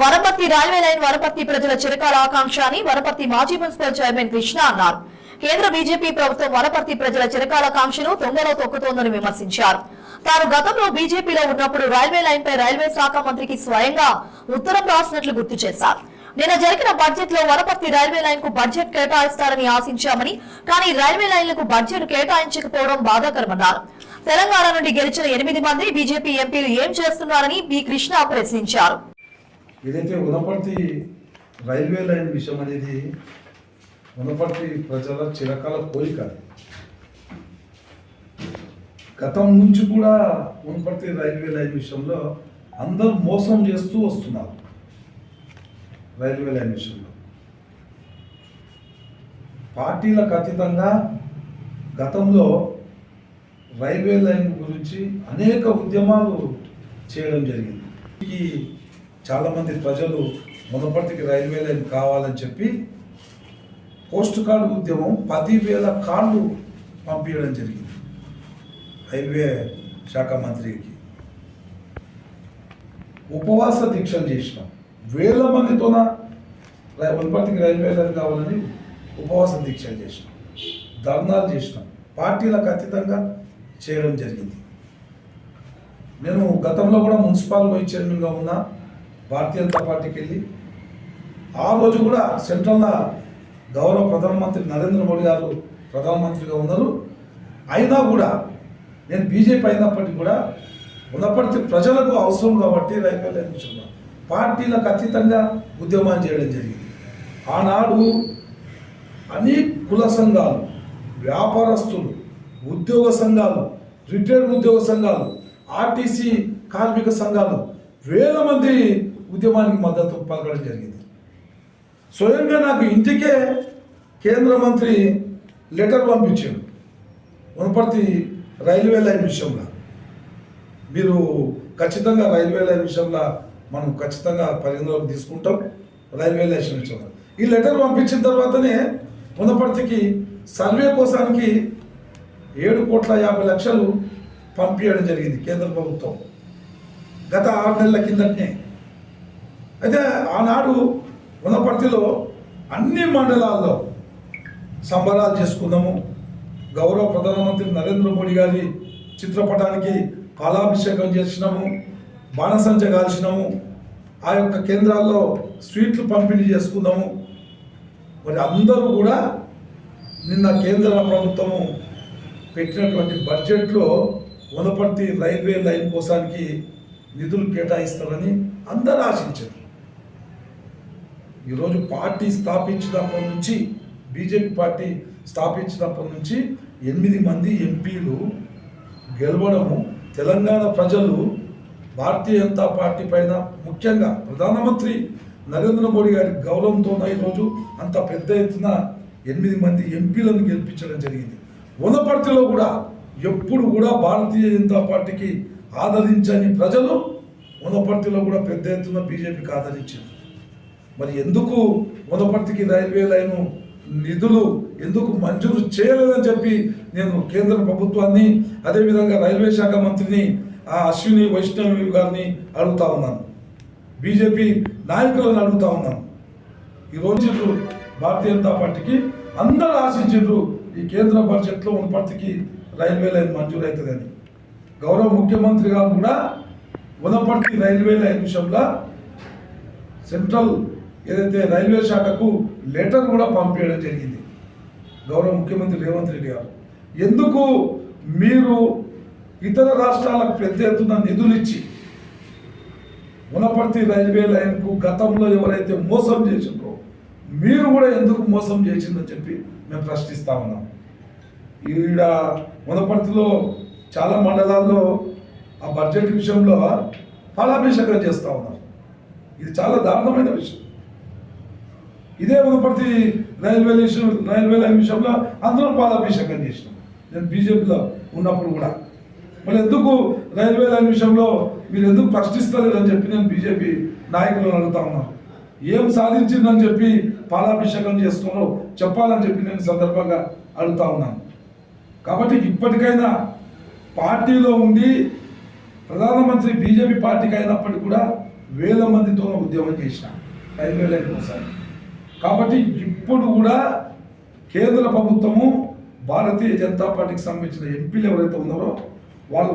Wanaparthy railway line Wanaparthy ప్రజల చిరకాల ఆకాంక్ష అని వనపర్తి మాజీ మున్సిపల్ చైర్మన్ కృష్ణ అన్నారు. కేంద్ర బీజేపీ ప్రభుత్వం వనపర్తి ప్రజల చిరకాల కాంక్షను తొంగలో తొక్కుతోందని విమర్శించారు. తాను గతంలో బీజేపీలో ఉన్నప్పుడు రైల్వే లైన్ పై రైల్వే శాఖ మంత్రికి స్వయంగా ఉత్తరం రాసినట్లు గుర్తు చేశారు. నిన్న జరిగిన బడ్జెట్లో వనపర్తి రైల్వే లైన్కు బడ్జెట్ కేటాయిస్తారని ఆశించామని కానీ రైల్వే లైన్లకు బడ్జెట్ కేటాయించకపోవడం బాధాకరమన్నారు. తెలంగాణ నుండి గెలిచిన ఎనిమిది మంది బీజేపీ ఎంపీలు ఏం చేస్తున్నారని బి కృష్ణ ప్రశ్నించారు. ఏదైతే ఉనపర్తి రైల్వే లైన్ విషయం అనేది ఉనపర్తి ప్రజల చిరకాల కోరిక గతం నుంచి కూడా ఉనపర్తి రైల్వే లైన్ విషయంలో అందరూ మోసం చేస్తూ వస్తున్నారు. రైల్వే లైన్ విషయంలో. పార్టీలకు అతీతంగా గతంలో రైల్వే లైన్ గురించి అనేక ఉద్యమాలు చేయడం జరిగింది. ఈ చాలామంది ప్రజలు మునపటికి రైల్వే లైన్ కావాలని చెప్పి పోస్ట్ కార్డు ఉద్యమం పదివేల కార్డు పంపించడం జరిగింది రైల్వే శాఖ మంత్రికి. ఉపవాస దీక్షలు చేసినాం. వేల మందితోన మునపటికి రైల్వే లైన్ కావాలని ఉపవాస దీక్షలు చేసినాం. ధర్నాలు చేసినాం. పార్టీలకు ఖచ్చితంగా చేయడం జరిగింది. నేను గతంలో కూడా మున్సిపల్ వైస్ చైర్మన్గా ఉన్నా. భారతీయ జనతా పార్టీకి వెళ్ళి ఆ రోజు కూడా సెంట్రల్లో గౌరవ ప్రధానమంత్రి నరేంద్ర మోడీ గారు ప్రధానమంత్రిగా ఉన్నారు. అయినా కూడా నేను బీజేపీ అయినప్పటికీ కూడా ఉన్నప్పటికీ ప్రజలకు అవసరం కాబట్టి రైల్వే లైన్ విషయంలో పార్టీలకు అతీతంగా ఉద్యమం చేయడం జరిగింది. ఆనాడు అనేక కుల సంఘాలు వ్యాపారస్తులు ఉద్యోగ సంఘాలు రిటైర్డ్ ఉద్యోగ సంఘాలు ఆర్టీసీ కార్మిక సంఘాలు వేల మంది ఉద్యమానికి మద్దతు పలకడం జరిగింది. స్వయంగా నాకు ఇంటికే కేంద్ర మంత్రి లెటర్ పంపించాడు. వనపర్తి రైల్వే లైన్ విషయంలో. మీరు ఖచ్చితంగా రైల్వే లైన్ విషయంలో మనం ఖచ్చితంగా పరిగణలోకి తీసుకుంటాం. రైల్వే లైన్ విషయంలో. ఈ లెటర్ పంపించిన తర్వాతనే వనపర్తికి సర్వే కోసానికి ఏడు కోట్ల యాభై లక్షలు పంపించడం జరిగింది కేంద్ర ప్రభుత్వం. గత ఆరు నెలల కిందటనే అయితే ఆనాడు వనపర్తిలో అన్ని మండలాల్లో సంబరాలు చేసుకున్నాము. గౌరవ ప్రధానమంత్రి నరేంద్ర మోడీ గారి చిత్రపటానికి పాలాభిషేకం చేసినాము. బాణసంచ కాల్చినాము. ఆ యొక్క కేంద్రాల్లో స్వీట్లు పంపిణీ చేసుకున్నాము. మరి అందరూ కూడా నిన్న కేంద్ర ప్రభుత్వము పెట్టినటువంటి బడ్జెట్లో వనపర్తి రైల్వే లైన్ కోసానికి నిధులు కేటాయిస్తారని అందరూ ఆశించారు. ఈరోజు పార్టీ స్థాపించినప్పటి నుంచి బీజేపీ పార్టీ స్థాపించినప్పటి నుంచి ఎనిమిది మంది ఎంపీలు గెలవడము తెలంగాణ ప్రజలు భారతీయ జనతా పార్టీ పైన ముఖ్యంగా ప్రధానమంత్రి నరేంద్ర మోడీ గారి గౌరవంతో ఈరోజు అంత పెద్ద ఎత్తున ఎనిమిది మంది ఎంపీలను గెలిపించడం జరిగింది. వనపర్తిలో కూడా ఎప్పుడు కూడా భారతీయ జనతా పార్టీకి ఆదరించని ప్రజలు వనపర్తిలో కూడా పెద్ద ఎత్తున బీజేపీకి ఆదరించారు. మరి ఎందుకు మునపర్తికి రైల్వే లైను నిధులు ఎందుకు మంజూరు చేయలేదని చెప్పి నేను కేంద్ర ప్రభుత్వాన్ని అదేవిధంగా రైల్వే శాఖ మంత్రిని ఆ అశ్విని వైష్ణవి గారిని అడుగుతా ఉన్నాను. బీజేపీ నాయకులను అడుగుతా ఉన్నాను. ఈరోజు భారతీయ జనతా పార్టీకి అందరూ ఆశించారు ఈ కేంద్ర బడ్జెట్లో ఉన్నపర్తికి రైల్వే లైన్ మంజూరు అవుతుందని గౌరవ ముఖ్యమంత్రి గారు కూడా వనపర్తి రైల్వే లైన్ విషయంలో సెంట్రల్ ఏదైతే రైల్వే శాఖకు లెటర్ కూడా పంపించడం జరిగింది. గౌరవ ముఖ్యమంత్రి రేవంత్ రెడ్డి గారు. ఎందుకు మీరు ఇతర రాష్ట్రాలకు పెద్ద ఎత్తున నిధులు ఇచ్చి రైల్వే లైన్కు గతంలో ఎవరైతే మోసం చేసిండ్రో మీరు కూడా ఎందుకు మోసం చేసిందని చెప్పి మేము ప్రశ్నిస్తా ఉన్నాం. ఈడ వనపర్తిలో చాలా మండలాల్లో ఆ బడ్జెట్ విషయంలో ఫలాభిషేకం చేస్తూ ఉన్నారు. ఇది చాలా దారుణమైన విషయం. ఇదే వనపర్తి రైల్వే రైల్వే లైన్ విషయంలో అందరం పాలాభిషేకం చేసినాం. నేను బీజేపీలో ఉన్నప్పుడు కూడా. మరి ఎందుకు రైల్వే లైన్ విషయంలో మీరు ఎందుకు ప్రశ్నిస్తలేదని అని చెప్పి నేను బీజేపీ నాయకులను అడుగుతా ఉన్నాను ఏం సాధించిందని చెప్పి పాలాభిషేకం చేస్తున్నారో చెప్పాలని చెప్పి నేను సందర్భంగా అడుగుతా ఉన్నాను కాబట్టి ఇప్పటికైనా పార్టీలో ఉండి ప్రధానమంత్రి బీజేపీ పార్టీకి అయినప్పటికీ కూడా వేల మందితో ఉద్యమం చేసిన. రైల్వే కోసం. కాబట్టి ఇప్పుడు కూడా కేంద్ర ప్రభుత్వము భారతీయ జనతా పార్టీకి సంబంధించిన ఎంపీలు ఎవరైతే ఉన్నారో వాళ్ళు